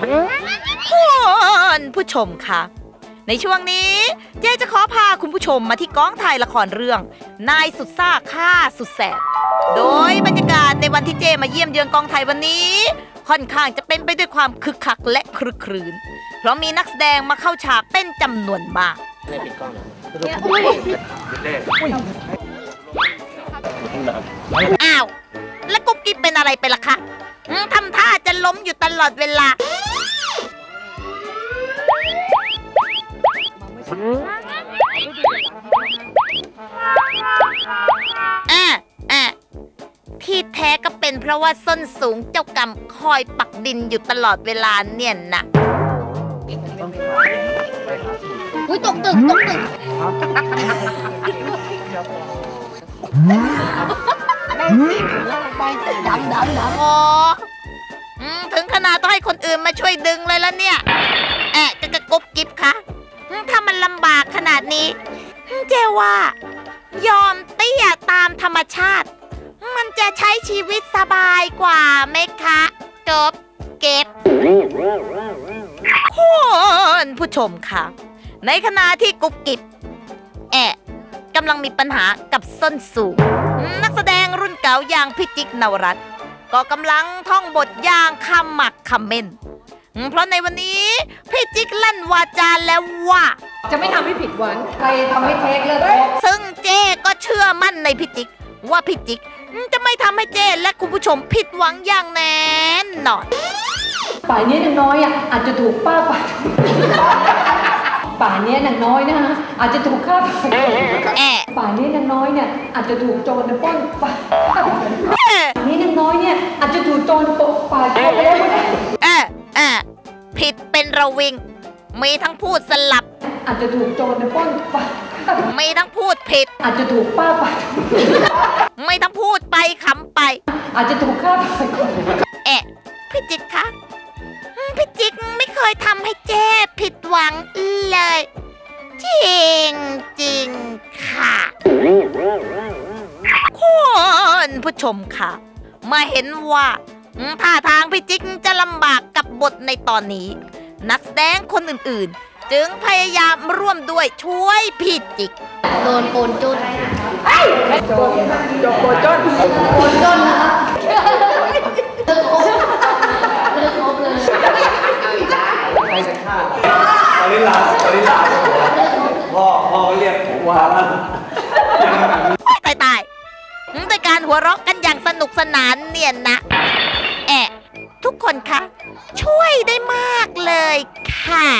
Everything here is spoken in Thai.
คุณผู้ชมคะในช่วงนี้เจ๊จะขอพาคุณผู้ชมมาที่กองถ่ายละครเรื่อง นายสุดซ่าฆ่าสุดแสบ โดยบรรยากาศในวันที่เจมาเยี่ยมเยือนกองถ่ายวันนี้ ค่อนข้างจะเป็นไปด้วยความคึกคักและครึกครื้น เพราะมีนักแสดงมาเข้าฉากเป็นจำนวนมากอ้าว แล้วกุ๊บกิ๊บเป็นอะไรไปล่ะคะทำท่าจะล้มอยู่ตลอดเวลา อะอะที่แท้ก็เป็นเพราะว่าส้นสูงเจ้ากรรมคอยปักดินอยู่ตลอดเวลาเนี่ยนะอุ้ยตกตึกตกตึกได้สิแล้วไปดำดำดโอ้อืมถึงขนาดต้องให้คนอื่นมาช่วยดึงเลยแล้วเนี่ย แอะจะกระกุบกิบคะอืม ถ้ามันลำบากขนาดนี้ เจว่า ยอมเตี้ยตามธรรมชาติ มันจะใช้ชีวิตสบายกว่าไหมคะจบเก็บคุณผู้ชมค่ะ ในขณะที่กุบกิบแอะกำลังมีปัญหากับส้นสูง นักแสดงรุ่นเก่าอย่างพิจิกนวรัตก็กำลังท่องบทอย่างคำหมักคำเมน เพราะในวันนี้พี่จิกลั่นวาจาแล้วว่า จะไม่ทำให้ผิดหวังใครทำให้เทคเลิกคบซึ่งเจ้ก็เชื่อมั่นในพี่จิกว่าพี่จิกจะไม่ทำให้เจ้และคุณผู้ชมผิดหวังอย่างแน่นอนป่านนี้นางน้อยอะอาจจะถูกป้าป่าป่านนี้นางน้อยนะฮะอาจจะถูกฆ่าตายแอะป่านนี้นางน้อยเนี่ยอาจจะถูกโจรนะปล้นป่าเอ๊ะป่านนี้นางน้อยเนี่ยอาจจะถูกโจ ระวิง มีทั้งพูดสลับ อาจจะถูกโจรนะปล้นป่ามีทั้งพูดผิด อาจจะถูกป้าป่าไม่ทั้งพูดไปขำไป อาจจะถูกฆ่าตายแอะพี่จิกคะอืมพี่จิกไม่เคยทำให้เจ้ผิดหวังเลย จริงจริงๆค่ะคุณผู้ชมค่ะ มาเห็นว่าอืมท่าทางพี่จิกจะลำบากกับบทในตอนนี้ นักแสดงคนอื่นๆ จึงพยายามร่วมด้วยช่วยพี่จิกำโดนโกนจุดโจรโจรโกรธจนโกนจนนะคะเลิกคบเลิกคบเลยตอนนี้หลานตอนนี้หลานพ่อพ่อก็เรียกว่าตายตายๆอืมแต่การหัวเราะกันอย่างสนุกสนานเนี่ยนะแอะ ทุกคนคะ ช่วยได้มากเลยค่ะ